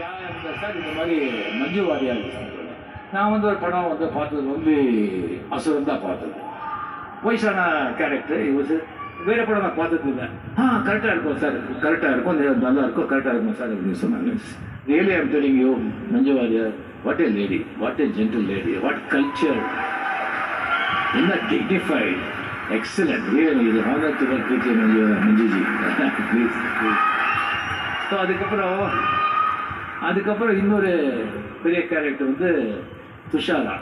யார் சார்? இந்த மாதிரி மஞ்சு வாரியார் நான் வந்து ஒரு படம் வந்து பார்த்தது வந்து அசுரம் தான் பார்த்தது. வயசான கேரக்டர் இவர் வேறு படம் நான் பார்த்தது இல்லை. ஆ கரெக்டாக இருக்கும் சார். கரெக்டாக இருக்கும். நல்லா இருக்கும். கரெக்டாக இருக்கும் சார் அப்படின்னு சொன்னாங்க. Really I'm telling you Manju Warrier what a lady what a gentle lady what culture என்ன டிக்னிஃபைட் எக்ஸலண்ட் ரியலி இது honour to Manju Manju ji. Please please so அதுக்கப்புறம் அதுக்கப்புறம் இன்னொரு பெரிய கேரக்டர் வந்து துஷாரா.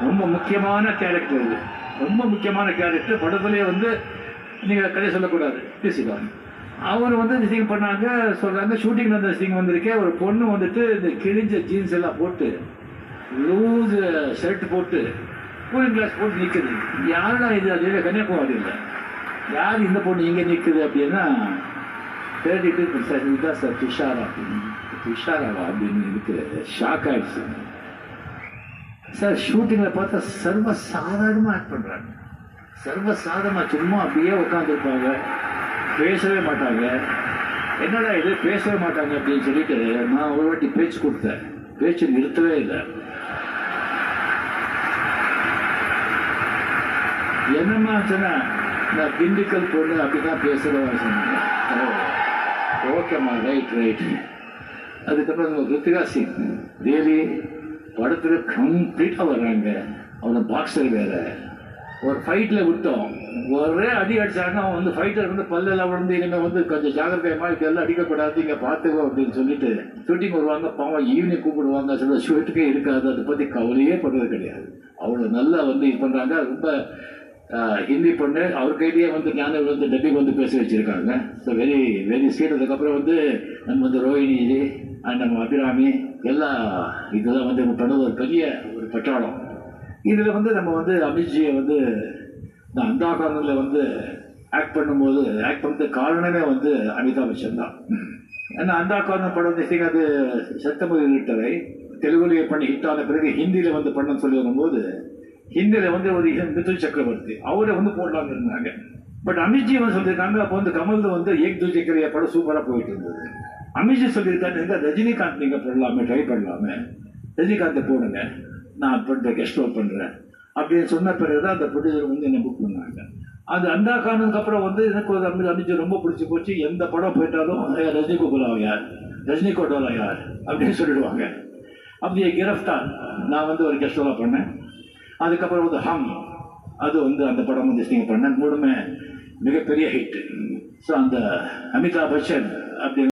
ரொம்ப முக்கியமான கேரக்டர் இது. ரொம்ப முக்கியமான கேரக்டர் படத்துலேயே வந்து நீங்கள் கதை சொல்லக்கூடாது. பேசிக்கலாம் அவர் வந்து இந்த சீன் பண்ணாங்க சொல்கிறாங்க ஷூட்டிங் நடந்த சீன் வந்திருக்கே ஒரு பொண்ணு வந்துட்டு இந்த கிழிஞ்ச ஜீன்ஸ் எல்லாம் போட்டு லூஸ் ஷர்ட் போட்டு கூலிங் கிளாஸ் போட்டு நிற்குது யாரெல்லாம் இது? அது கன்னியாகுமரி இல்லை யார் இந்த பொண்ணு இங்கே நிற்குது அப்படின்னா தேடிட்டு சார் இதுதான் சார் துஷாரா அப்படின்னு துஷாராவா அப்படின்னு எனக்கு ஷாக் ஆகிடுச்சு சார் ஷூட்டிங்கில் பார்த்தா சர்வ சாதாரணமாக ஆக்ட் பண்ணுறாங்க சர்வ சாதாரணமாக சும்மா அப்படியே உட்காந்துருப்பாங்க பேசவே மாட்டாங்க. என்னடா இது பேசவே மாட்டாங்க அப்படின்னு சொல்லிட்டு நான் ஒரு வாட்டி பேச்சு கொடுத்தேன். பேச்சு நிறுத்தவே இல்லை. என்னம்மா சொன்னா நான் திண்டுக்கல் பொண்ணு அப்படிதான் பேசுகிறவங்க சொன்னாங்க ஓகேம்மா ரைட் ரைட் அதுக்கப்புறம் நம்ம ருத்திகா சிங் படத்தில் கம்ப்ளீட்டாக வர்றாங்க. அவனை பாக்ஸர் வேற. ஒரு ஃபைட்டில் விட்டோம். ஒரே அடி அடிச்சாங்க அவன் வந்து ஃபைட்டில் வந்து பல்லெல்லாம் விழுந்து இனிமேல் வந்து கொஞ்சம் ஜாகிரதையமா இதெல்லாம் அடிக்கக்கூடாது இங்கே பார்த்துக்கோ அப்படின்னு சொல்லிட்டு ஷூட்டிங் வருவாங்க. பாவம் ஈவினிங் கூப்பிடுவாங்க. சொல்ல ஷூட்டுக்கே இருக்காது. அதை பற்றி கவலையே படுறது கிடையாது. அவ்வளோ நல்லா வந்து இது பண்ணுறாங்க ரொம்ப ஹிந்தி பொண்ணு அவர் கையிலேயே வந்து ஞானம் வந்து டப்பிங் வந்து பேச வச்சுருக்காங்க. ஸோ வெரி வெரி ஸ்வீட் அதுக்கப்புறம் வந்து நம்ம வந்து ரோஹிணி இது அண்ட் நம்ம அபிராமி எல்லா இதெல்லாம் வந்து நம்ம பண்ணது ஒரு பெரிய ஒரு பட்டாளம். இதில் வந்து நம்ம வந்து அமித்ஜியை வந்து நான் அந்த காரணத்தில் வந்து ஆக்ட் பண்ணும்போது ஆக்ட் பண்ணுறது காரணமே வந்து அமிதாப் பச்சன் தான். ஏன்னா அந்த காரணம் படம் வந்து அது சத்தமதி லிட்டரை தெலுங்குலேயே பண்ணி ஹிட் ஆன பிறகு ஹிந்தியில் வந்து பண்ணன்னு சொல்லி வரும்போது ஹிந்தியில் வந்து ஒரு மிதுல் சக்கரவர்த்தி அவரை வந்து போடலாம்னு இருந்தாங்க. பட் அமித்ஜி வந்து சொல்லியிருக்காங்க அப்போ வந்து கமல் வந்து ஏக் தூஜி படம் சூப்பராக போயிட்டு இருந்தது. அமித்ஜி சொல்லியிருக்காரு இந்த ரஜினிகாந்த் நீங்கள் போடலாமே ட்ரை பண்ணலாமே. ரஜினிகாந்தை போடுங்க. நான் பண்ணுறேன் கெஸ்ட் ரோல் பண்ணுறேன் அப்படின்னு சொன்ன பிறகு தான் அந்த ப்ரொடியூசர் வந்து என்னை புக் பண்ணாங்க. அது அந்தா காரணத்துக்கு அப்புறம் வந்து எனக்கு ஒரு அமித் அமித்ஜி ரொம்ப பிடிச்சி போச்சு. எந்த படம் போயிட்டாலும் ரஜினி கோகுலாவ் யார்? ரஜினி கோட்டோலா யார்? அப்படின்னு சொல்லிடுவாங்க. அப்படியே கிரஃப்தார் நான் வந்து ஒரு கெஸ்ட் பண்ணேன். அதுக்கப்புறம் வந்து ஹம். அது வந்து அந்த படம் வந்து நீங்கள் பண்ண மூணுமே மிகப்பெரிய ஹிட் ஸோ அந்த அமிதாப் பச்சன் அப்படி